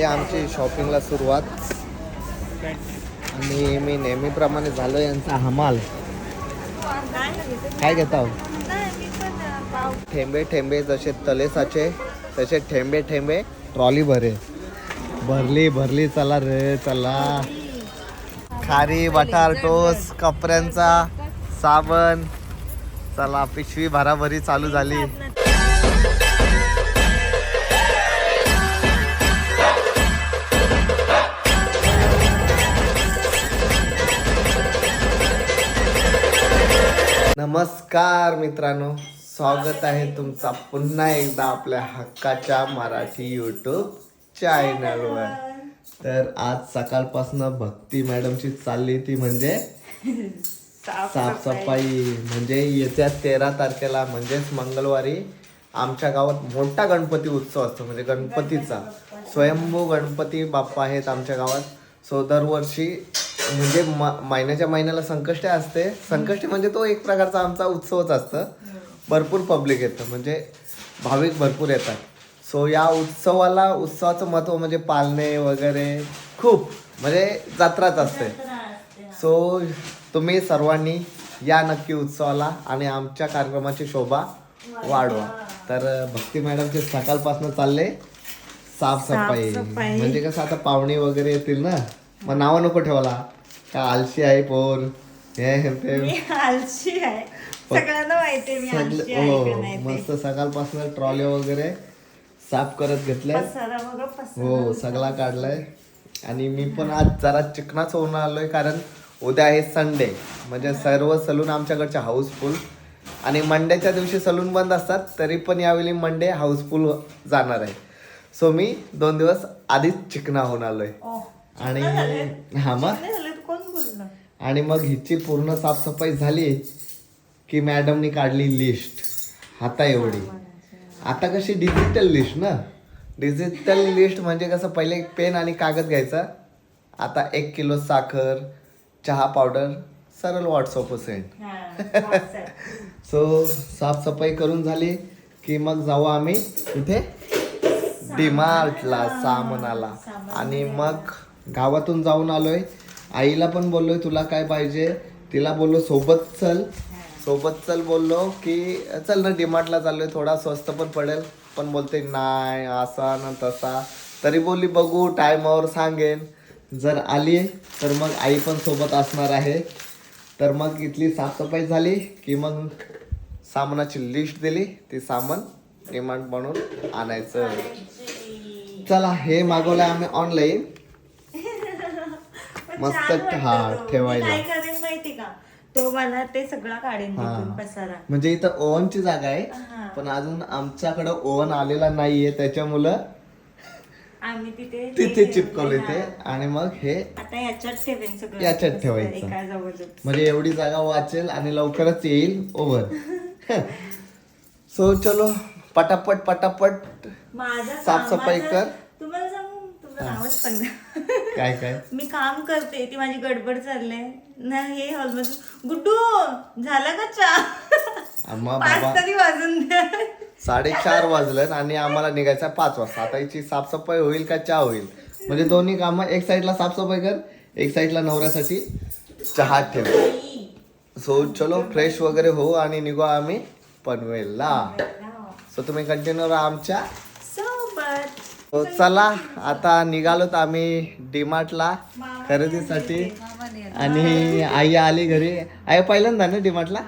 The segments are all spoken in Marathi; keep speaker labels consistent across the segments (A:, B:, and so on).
A: झाली आमची शॉपिंगला सुरुवात. आणि मी नेहमीप्रमाणे झालो यांचा हमाल. काय घेता हो? ठेंबे ठेंबे जसे तलेसाचे तसे ठेंबे ठेंबे ट्रॉली भरे. भरली भरली चला रे चला. खारी बटार टोस कपड्यांचा साबण. चला पिशवी भराभरी चालू झाली. नमस्कार मित्रांनो स्वागत आहे तुमचा पुन्हा एकदा आपल्या हक्काच्या मराठी यूट्यूब चॅनलवर तर आज सकाळपासून भक्ती मॅडमची चालली ती म्हणजे साफसफाई. म्हणजे येत्या तेरा तारखेला म्हणजेच मंगळवारी आमच्या गावात मोठा गणपती उत्सव असतो म्हणजे गणपतीचा. स्वयंभू गणपती बाप्पा आहेत आमच्या गावात. सो दरवर्षी म्हणजे म- महिन्याच्या महिन्याला संकष्टी असते. संकष्टी म्हणजे तो एक प्रकारचा आमचा उत्सवच असतं. भरपूर पब्लिक येतं. म्हणजे भाविक भरपूर येतात. सो या उत्सवाला उत्सवाचं महत्त्व म्हणजे पालणे वगैरे खूप म्हणजे जत्राच असते. सो तुम्ही सर्वांनी या नक्की उत्सवाला आणि आमच्या कार्यक्रमाची शोभा वाढवा. तर भक्ती मॅडमचे सकाळपासून चालले. साफसफाई. म्हणजे कसं आता पाहुणे वगैरे येतील ना? मग नावं नको ठेवायला. का आलशी आहे पोर? हे हे ते
B: मी आलशी आहे. सगळ्यांना माहितीये मी आलशी
A: सगळे
B: आहे
A: हो
B: नाही ते.
A: मस्त सकाळपासून ट्रॉली वगैरे साफ करत घेतले
B: पसारा बघा पसारा
A: हो सगळा काढलाय. आणि मी पण आज जरा चिकनाच होऊन आलोय कारण उद्या आहे संडे. म्हणजे सर्व सलून आमच्याकडचे हाऊसफुल. आणि मंडेच्या दिवशी सलून बंद असतात तरी पण यावेळी मंडे हाऊसफुल जाणार आहे. सो मी दोन दिवस आधीच चिकना होऊन आलोय.
B: ओह,
A: आणि हा मग? आणि मग हिची पूर्ण साफसफाई झाली की मॅडमनी काढली लिस्ट हाता एवढी आता कशी डिजिटल लिस्ट ना? डिजिटल लिस्ट म्हणजे कसं पहिले पेन आणि कागद घ्यायचा. आता एक किलो साखर चहा पावडर सरळ व्हॉट्सअप सेंड. सो साफसफाई करून झाली की मग जाऊ आम्ही इथे डीमार्टला सामानाला. आणि मग गावातून जाऊन आलोय. आईला पण बोललोय तुला काय पाहिजे? तिला बोललो सोबत चल. सोबत चल बोललो की चल ना डीमार्टला चाललोय थोडा स्वस्त पण पडेल. पण बोलते नाही असा ना तसा. तरी बोलली बघू टायमावर सांगेन. जर आली तर मग आई पण सोबत असणार आहे. तर मग इथली साफसफाई झाली की मग सामानाची लिस्ट दिली. ती सामान डिमांड बनवून आणायचं. चला हे मागवलंय आम्ही ऑनलाईन मस्त हा, ठेवायला.
B: काय करेन माहिती का तो मला ते सगळं काढेन. तिथून पसारा
A: म्हणजे इथं ओव्हनची जागा आहे. पण अजून आमच्याकडं ओव्हन आलेला नाहीये त्याच्यामुळं
B: आम्ही तिथे
A: तिथे चिपकवले. ते आणि मग हे
B: आता याच्यात ठेवेन सगळं
A: याच्यात ठेवायचं. म्हणजे एवढी जागा वाचेल आणि लवकरच येईल ओव्हन सो चलो पटापट पटापट साफसफाई कर.
B: नावच
A: काय काय?
B: मी काम करते ती माझी गडबड चाललंय. ना हे ऑलमोस्ट गुड्डू झाला का चहा?
A: आम्हा
B: पाच
A: बाबा.
B: तरी वाजून द्या.
A: साडेचार वाजलं आणि आम्हाला निघायचं आहे पाच वाजता. आता याची साफसफाई होईल का चहा होईल? म्हणजे दोन्ही कामं एक साईडला साफसफाई कर एक साईडला नवऱ्यासाठी चहा ठेव. सो चलो फ्रेश वगैरे हो आणि निघू आम्ही पनवेलला. सो तुम्ही कंटिन्यू राहा आमच्या So, चला आता निघालोत आम्ही डीमार्टला खरेदीसाठी. आणि आई आली घरी. आई पहिल्यांदा ना डीमार्टला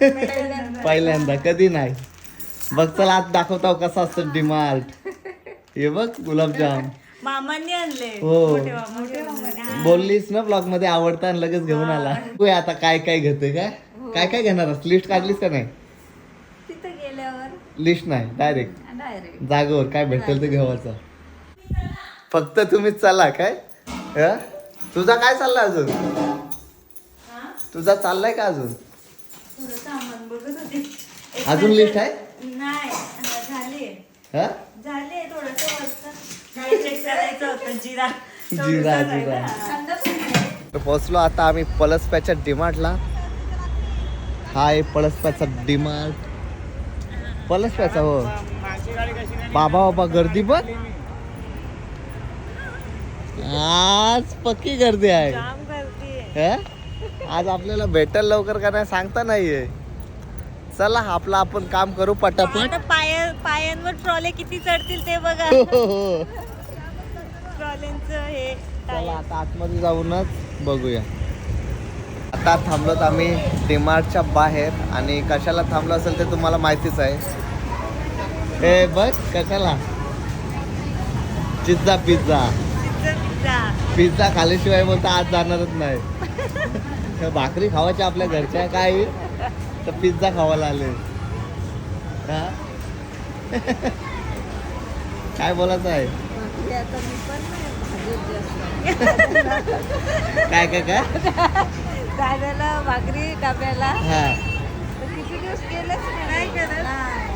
A: पहिल्यांदा कधी नाही. बघ चला आज दाखवताव कसा असतो डीमार्ट हे बघ गुलाबजाम.
B: मामांनी आणले.
A: हो.
B: हा.
A: बोललीस ना ब्लॉगमध्ये आवडतं आणि लगेच घेऊन आला. तू आता काय काय घेतोय काय? काय काय घेणार लिस्ट काढलीस का नाही?
B: तिथं गेल्यावर.
A: लिस्ट नाही डायरेक्ट.
B: डायरेक्ट.
A: जागेवर काय भेटेल ते घेवायचं फक्त तुम्ही चला काय? ह? तुझा काय चाललाय अजून? तुझा चाललाय का अजून?
B: थोडं सामान बघत होते. एक
A: अजून लिस्ट आहे?
B: नाही हा, झाली
A: ह?
B: झाले थोडस वरचं. चेक करायचं होतं जिरा.
A: जिरा,
B: थोडंसं आहे
A: जिरा.
B: ना.
A: तर पोहोचलो आता आम्ही पलसप्याच्या डिमार्टला. हा आहे पलसप्याचा डिमार्ट. पलसप्याचा हो. बाबा बाबा गर्दी बघ आज पक्की गर्दी आहे? आज आपल्याला भेटेल लवकर का नाही सांगता नाहीये. चला आपलं आपण काम करू पटापट.
B: पाया पायांवर ट्रॉले किती चढतील ते बघा.
A: हो, हो, हो.
B: ट्रॉलेंचं हे
A: चला आता आतमध्ये जाऊनच बघूया. आता थांबलोत आम्ही डीमार्टच्या बाहेर आणि कशाला थांबलो असेल ते तुम्हाला माहितीच आहे. ए बघ कशाला? पिझ्झा. पिझ्झा.
B: पिझ्झा
A: खाल्ल्याशिवाय बोलता आज जाणारच नाही. तर भाकरी खावायच्या आपल्या घरच्या काय? तर पिझ्झा खावायला आले. हा? काय बोलायचं आहे? काय काय काय?
B: दादाला भाकरी डब्याला.
A: हा.
B: किती दिवस गेलेच नाही. करत.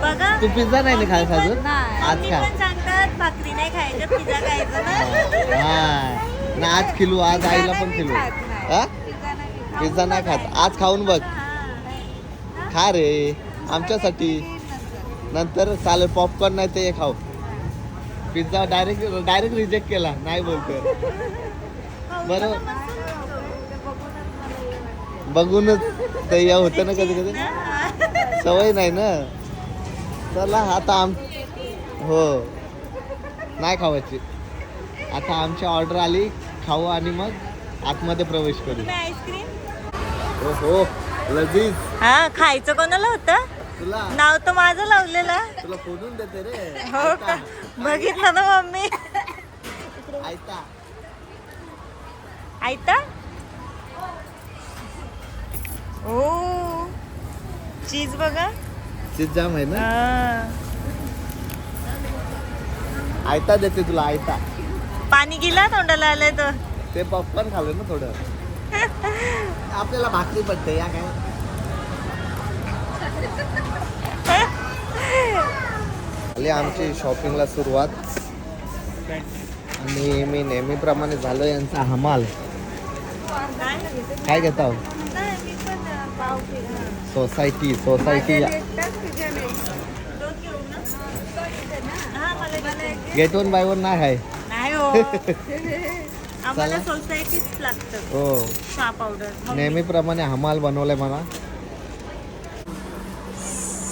B: बघा
A: तू पिझ्झा नाही ना खायचा अजून? आज खा.
B: सांगतात भाकरी नाही खायचं पिझ्झा खायचं ना.
A: हा ना आज खिलू आज आईला पण खिलू. हा? पिझ्झा नाही खात. आज खाऊन बघ. खा रे आमच्यासाठी. नंतर. चालेल पॉपकॉर्न नाही ते खाऊ. पिझ्झा डायरेक्ट डायरेक्ट रिजेक्ट केला. नाही बोलतो बरोबर बघूनच ते या होतं ना कधी कधी सवय नाही ना? चला आता आम हो. नाही खावायची. आता आमची ऑर्डर आली खाऊ आणि मग आतमध्ये प्रवेश करू.
B: आईस्क्रीम
A: हो हो लजीज.
B: हा खायचं कोणाला होतं?
A: तुला.
B: नाव तर माझं लावलेलं.
A: तुला फोडून देते रे.
B: हो का? बघितलं ना मम्मी.
A: आयता
B: आयता? ओ चीज बघा.
A: चीज जाम आहे ना?
B: हा.
A: आयता देते तुला आयता.
B: पाणी गेला तोंडाला आलंय तर
A: ते पॉपकॉर्न खाल्लं ना थोडं. आपल्याला भाकरी पडते या काय? आली आमची शॉपिंगला सुरुवात. आणि मी नेहमीप्रमाणे झालो यांचा हमाल. काय घेता society society gate one by one नाही आहे.
B: नाही हो. आम्हाला सोसायटीच लागतं.
A: हो.
B: चहा पावडर
A: नेहमीप्रमाणे हमाल बनवलाय मला.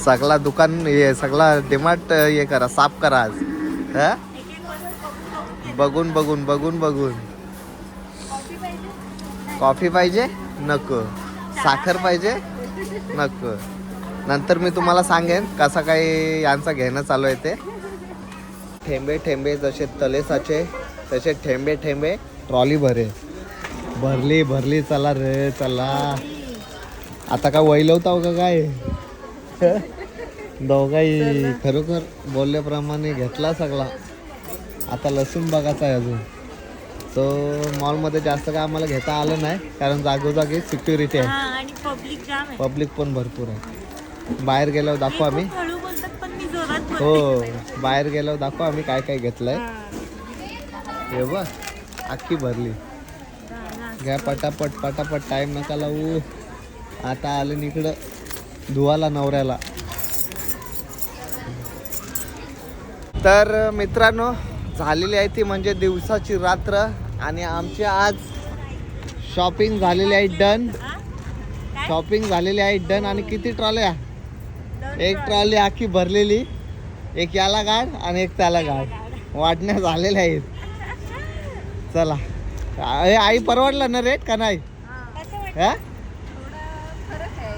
A: सगळा दुकान हे सगळा डिमार्ट हे करा साफ करा आज. हा? बघून बघून बघून बघून. कॉफी पाहिजे? नको. साखर पाहिजे? नको. नंतर मी तुम्हाला सांगेन कसा काही यांचा घेणं चालू आहे ते. ठेंबे ठेंबे जसे तलेसाचे तसे ठेंबे ठेंबे ट्रॉली भरे. भरली भरली चला रे चला. आता काय हो का काय? दोघाही खरोखर बोलल्याप्रमाणे घेतला सगळा. आता लसूण बघायचा आहे अजून. सो मॉलमध्ये जास्त काय आम्हाला घेता आलं नाही कारण जागोजागी सिक्युरिटी आहे.
B: हा आणि पब्लिक जाम आहे.
A: पब्लिक पण भरपूर आहे. बाहेर गेल्यावर दाखवू आम्ही.
B: खूप हळू बोलतात पण मी जोरात बोलते.
A: हो बाहेर गेल्यावर दाखवू आम्ही काय काय घेतलंय.
B: हा.
A: हे बघ अख्खी भरली. घ्या पटापट पटापट टाइम नका लावू आता आलं न इकडं धुवाला नवऱ्याला. तर मित्रांनो झालेली आहे ती म्हणजे दिवसाची रात्र. आणि आमची आज शॉपिंग झालेली आहे डन? शॉपिंग झालेली आहे डन आणि किती ट्रॉल्या एक ट्रॉली आखी भरलेली एक याला गाड आणि एक त्याला गाड वाटण्या झालेल्या आहेत. चला. आई परवडला ना रेट का नाही? हा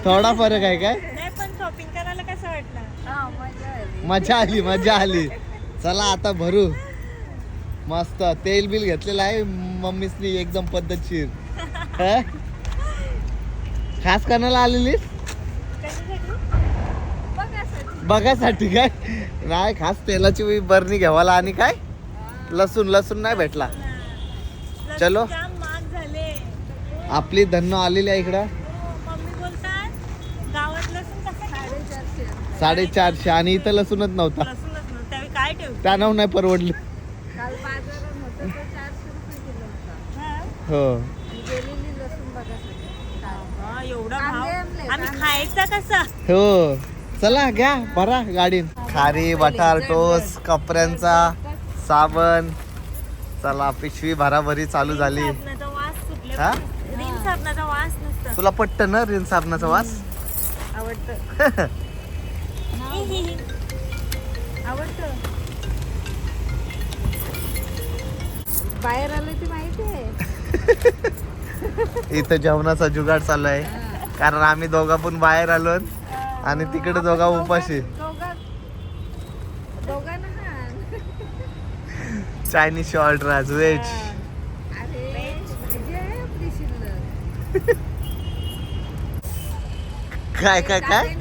A: थोडा फरक आहे काय?
B: नाही पण शॉपिंग करायला कसं वाटलं?
A: मजा आली मजा आली. चला आता भरू. मस्त. तेल बिल घेतलेलं आहे. मम्मीसनी एकदम पद्धतशीर. हा? खास करण्याला आलेलीस बघासाठी. काय? नाही खास तेलाची बरणी घ्यावाला आणि काय? लसूण. लसूण नाही भेटला. चलो.
B: झाले.
A: आपली धन्नो आलेली आहे इकडं.
B: हो, मम्मी बोलतात गावात लसूण कसं साडेचारशे
A: साडेचारशे. आणि इथं लसूणच नव्हता.
B: लसूणच नव्हतं. त्यावेळी काय ठेवतो
A: त्या नाव नाही परवडलं
B: काल बाजारात होतं तर चारशे रुपये किलो होता
A: हो.
B: गेलेली लसूण बघा एवढा भाव. आम्ही खायचा कसा?
A: हो. चला घ्या भरा गाडीन. खारी बटार टोस कपड्यांचा साबण. चला पिशवी भराभरी चालू झाली.
B: साबणाचा वास सुटला.
A: हा?
B: रिन साबणाचा वास नसतं.
A: तुला पट्ट ना रिन साबणाचा वास?
B: आवडतं. आवडतं.
C: बाहेर आलो ते माहिती आहे.
A: इथं जेवणाचा जुगाड चालू आहे. कारण आम्ही दोघा पण बाहेर आलो आणि तिकडे दोघा उपाशी. चायनीज व्हेज
C: आहे आपली शिल्लक.
A: काय काय काय?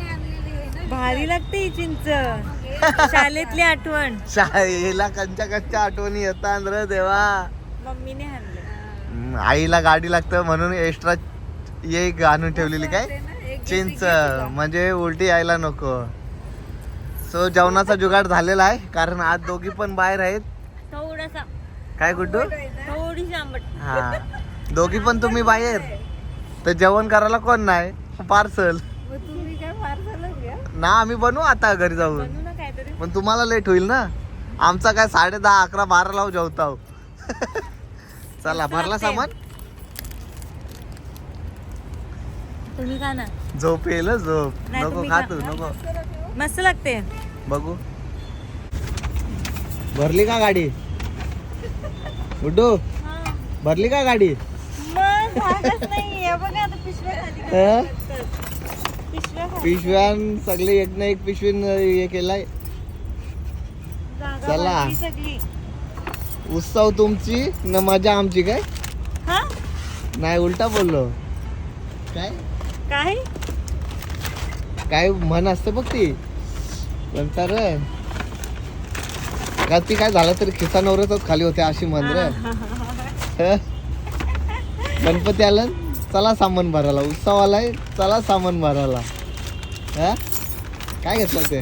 B: भारी लागते ही चिंच. शाळेतली आठवण.
A: शाळेला कंच्या कंच्या आठवणी येतात रे देवा.
B: मम्मीने
A: आईला गाडी लागतं म्हणून एक्स्ट्रा ये आणून ठेवलेली काय? चिंच म्हणजे उलटी यायला नको. सो जेवणाचा जुगाड झालेला आहे कारण आज दोघी पण बाहेर आहेत.
B: थोडासा.
A: काय
B: आंबट.
A: हा. दोघी पण तुम्ही बाहेर. तर जेवण करायला कोण नाही? पार्सल. ना आम्ही बनवू आता घरी जाऊन.
B: बनवू ना काहीतरी.
A: पण तुम्हाला लेट होईल ना? आमचा काय साडे दहा अकरा बारा लाव जेवताव. चला भरला सामान?
B: तुम्ही खा ना.
A: झोप येईल हं, झोप.
B: नाही,
A: नको
B: तुम्ही
A: खा
B: खा.
A: तू नको.
B: मस्त लागते.
A: बघू. भरली का गाडी? गुड्डू भरली का गाडी?
B: मग भागच नाही बघा आता पिशव्या खाली
A: हं?
B: करतात. पिशव्या खाली.
A: पिशव्यान सगळे एक ना एक पिशवीन हे केलाय.
B: जागा
A: चला.
B: भरली सगळी.
A: उत्सव तुमची न मजा आमची काय?
B: हा?
A: नाही उलटा बोललो. काय?
B: काय?
A: काय म्हण असते बघ ती. नंतर का ती काय झालं तरी खिसा नवऱ्यातच खाली होते अशी म्हण रे. हं? गणपती आला? चला सामान भरायला. उत्सव आलाय चला सामान भरायला. हा? काय घेतलं ते?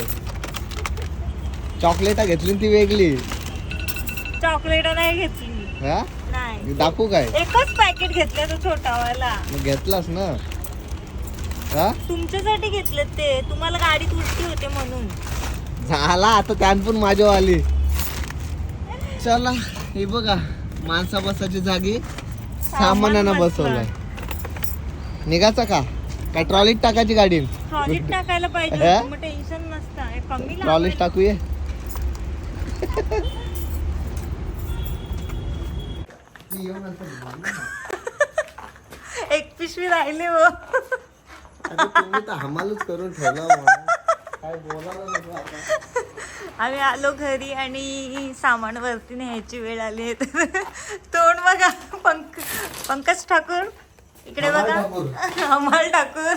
A: चॉकलेटा घेतली ती वेगळी.
B: चॉकलेट नाही घेतली.
A: हा?
B: नाही.
A: दाखवू काय?
B: एकच पॅकेट घेतलं तो छोटावाला.
A: मग घेतलास ना. हा?
B: तुमच्यासाठी घेतलं ते. तुम्हाला गाडीत उलटी होते म्हणून.
A: झाला आता त्यान पण माझ्या आली चला हे बघा माणसा बसायची जागी. सामानानं बसवलंय. निघायचं का? काय ट्रॉलीत टाकायची गाडी?
B: ट्रॉलीत टाकायला पाहिजे
A: हे?
B: मग टेन्शन नसतं. हे कमी
A: ट्रॉलीत
B: एक पिशवी राहिली हो.
A: तुम्ही तर हमालच करून ठेवला काय बोलायला नको आता?
B: आम्ही आलो घरी आणि सामान वरती न्यायची वेळ आली आहे. तोंड बघा पंक पंकज ठाकूर. इकडे बघा. अमोल ठाकूर.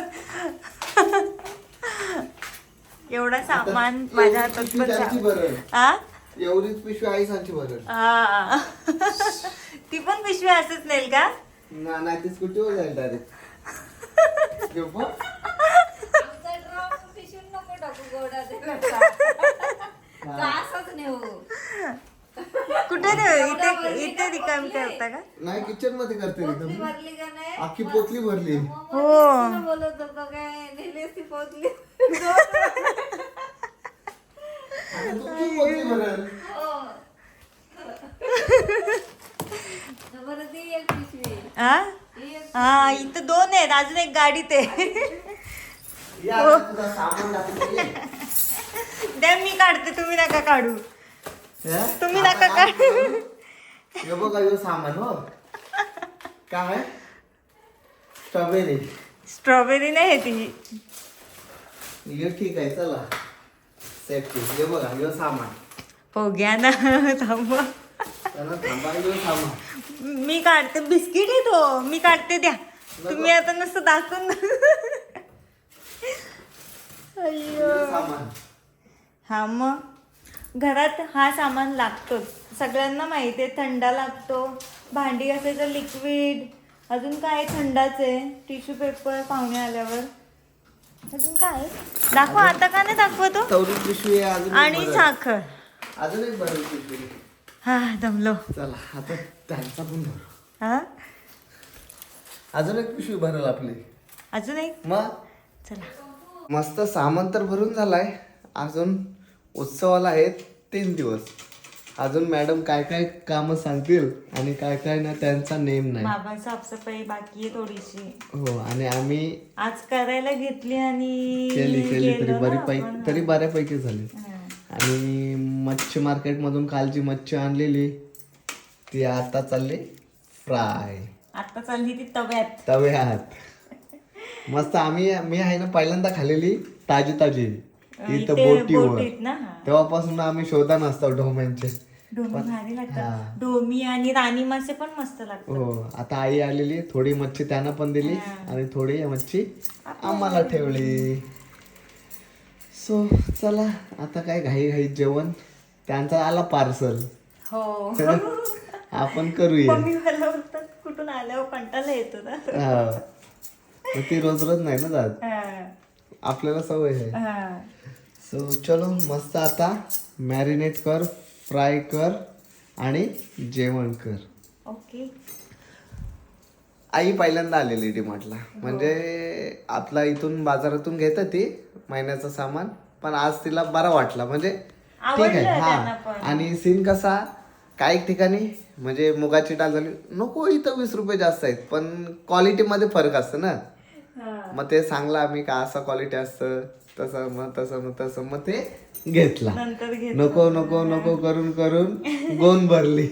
B: एवढा सामान माझ्या हातात
A: पिशवी
B: पण
A: त्यांची
B: सा-
A: बरं
B: आ?
A: एवढीच पिशवी आई सांगची बरं
B: हा. ती पण पिशवी असंच नेल का?
A: ना नाही ती स्कूटीवर जाईल डायरेक्ट
B: कुठे इथे इथे रिकाम करता का?
A: नाही किचनमध्ये करते अख्खी पोतली भरली
B: हो.
C: बोलत होतो काय? नेली असती पोतली.
A: पोतली भरल.
C: हो.
B: हा
C: ही
B: हा इथं दोन आहेत अजून एक गाडीत आहे.
A: या ये.
B: द्या मी काढते तुम्ही नका काढू.
A: हे?
B: तुम्ही नका
A: काय
B: काढू?
A: हे बघा ह्यो सामान हो. काय स्ट्रॉबेरी.
B: स्ट्रॉबेरी नाही आहे ती.
A: हे ठीक आहे चला. सेफ्टी हे बघा ह्यो सामान.
B: हो घ्या ना थांबवा
A: थांबा.
B: मी काढते बिस्किट आहे तो मी काढते द्या. तुम्ही आता नुसतं दाखवून अय्यो. हा मग. घरात हा सामान लागतोच. सगळ्यांना माहिती आहे थंडा लागतो. भांडी घासायचं लिक्विड अजून काय थंडाच आहे. टिश्यू पेपर पाहुणे आल्यावर. अजून काय दाखवा आता का नाही दाखवतो? आणि. साखर.
A: अजून एक
B: हा दमलो.
A: चला आता त्यांचा पण भरू
B: हा?
A: अजून एक पिशवी भरल आपली.
B: अजून एक?
A: मग
B: चला.
A: मस्त सामान तर भरून झालाय. अजून उत्सवाला आहेत तीन दिवस. अजून मॅडम काय काय काम सांगतील आणि काय काय ना त्यांचा नेम नाही.
B: बाबा साफसफाई बाकी आहे थोडीशी.
A: हो आणि आम्ही
B: आज करायला घेतली आणि
A: केली केली तरी
B: गेलो ना
A: बरीपैकी
B: आपण.
A: तरी बऱ्यापैकी झाली. आणि मच्छी मार्केटमधून काल जी मच्छी आणलेली. ती आता चालली फ्राय.
B: आता चालली ती तव्यात.
A: तव्यात. मस्त आम्ही मी आहे ना पहिल्यांदा खाल्लेली ताजी ताजी. इथं
B: इथे
A: बोटीवर.
B: हा.
A: तेव्हापासून आम्ही शोधा नसतो ढोम्यांचे
B: डोमी आणि राणी मासे पण मस्त लागतात.
A: हो आता आई आलेली थोडी मच्छी त्यांना पण दिली आणि थोडी मच्छी आम्हाला ठेवली. सो चला आता काय घाई घाई जेवण? त्यांचा आला पार्सल.
B: हो.
A: आपण करूया.
B: मम्मी मला बोलतात कुठून आल्यावर कंटाळा येतो ना.
A: हा. ती रोज रोज नाही ना जात?
B: हा.
A: आपल्याला सवय आहे.
B: हा.
A: सो चलो मस्त आता मॅरिनेट कर फ्राय कर आणि जेवण कर.
B: ओके.
A: आई पहिल्यांदा आलेली डीमार्टला म्हणजे आपला इथून बाजारातून घेत ती महिन्याचं सामान पण आज तिला बरा वाटला. म्हणजे ठीक आहे हा. आणि सीन कसा काही ठिकाणी म्हणजे मुगाची डाळ झाली नको इथं वीस रुपये जास्त आहेत पण क्वालिटीमध्ये फरक असतं ना.
B: हा.
A: मग ते सांगला आम्ही का असं क्वालिटी असतं तसं मग तसं मग तसं मग ते घेतला. नको नको नको करून करून गोन भरली.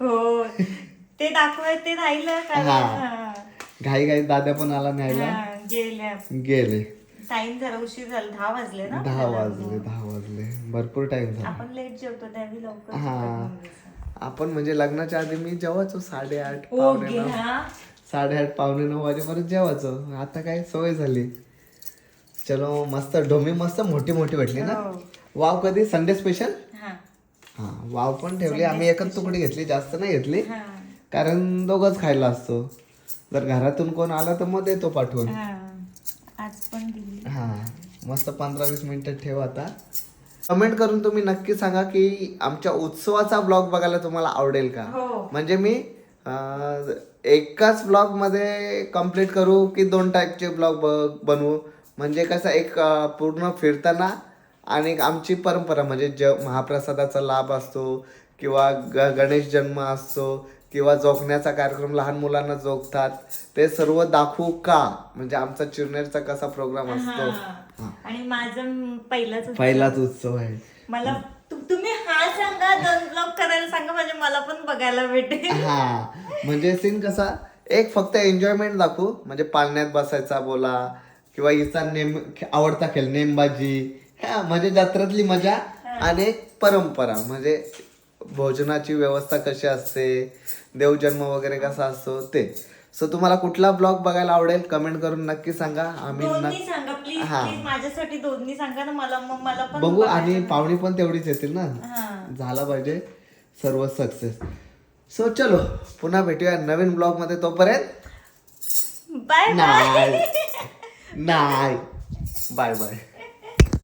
B: हो. ते दाखवाय ते राहिलं
A: हा. घाई घाई दादा पण आला न्यायला. गेले.
B: टाइम झाला उशीर झाला दहा वाजले ना
A: दहा वाजले दहा वाजले. भरपूर टाइम झाला.
B: आपण लेट जेवतो त्यावेळी लवकर
A: हा. आपण म्हणजे लग्नाच्या आधी मी जेवायचो साडेआठ
B: ओ
A: पावणे नऊ.
B: हा.
A: साडेआठ पावणे नऊ वाजेपर्यंत जेवायचो. आता काय सवय झाली. चलो मस्त ढोमी मस्त मोठी मोठी भेटली ना.
B: हो.
A: वाव कधी? संडे स्पेशल
B: हा.
A: हा वाव पण ठेवली. आम्ही एकच तुकडी घेतली जास्त नाही घेतली.
B: हा.
A: कारण दोघंच खायला असतो. जर घरातून कोण आला तर मग देतो पाठवून.
B: हा.
A: हा मस्त पंधरा वीस मिनिटं ठेव आता. कमेंट करून तुम्ही नक्की सांगा की आमच्या उत्सवाचा ब्लॉग बघायला तुम्हाला आवडेल का?
B: हो.
A: म्हणजे मी अं, एकाच ब्लॉगमध्ये कंप्लीट करू की दोन टाईपचे ब्लॉग बनवू? म्हणजे कसं एक अं, पूर्ण फिरताना आणि एक आमची परंपरा म्हणजे ज महाप्रसादाचा लाभ असतो किंवा ग गणेश जन्म असतो किंवा जोखण्याचा कार्यक्रम लहान मुलांना जोखतात ते सर्व दाखवू का? म्हणजे आमचा चिरनेरचा कसा प्रोग्राम असतो.
B: आणि माझं पहिलाच.
A: पहिलाच उत्सव आहे.
B: मला तुम्ही हा सांगा दोन ब्लॉग करायला सांगा म्हणजे मला पण बघायला भेटेल.
A: हा. म्हणजे सीन कसा? एक फक्त एन्जॉयमेंट दाखवू. म्हणजे पाळण्यात बसायचा बोला किंवा हिचा नेम आवडता खेळ नेमबाजी. हा म्हणजे जत्रातली मजा आणि एक परंपरा. म्हणजे भोजनाची व्यवस्था कशी असते? देवजन्म वगैरे कसा असतो? ते. सो तुम्हाला कुठला ब्लॉग बघायला आवडेल कमेंट करून नक्की सांगा. आम्ही
B: दोन्ही सांगा प्लीज
A: हा.
B: प्लीज माझ्यासाठी दोन्ही सांगा ना मला मग मला पण
A: बघू
B: बघायला-
A: आणि पाहुणी पण तेवढीच येतील ना?
B: हा.
A: झाला पाहिजे सर्व सक्सेस सो चलो पुन्हा भेटूया नवीन ब्लॉगमध्ये तोपर्यंत.
B: बाय बाय
A: नाही नाही बाय बाय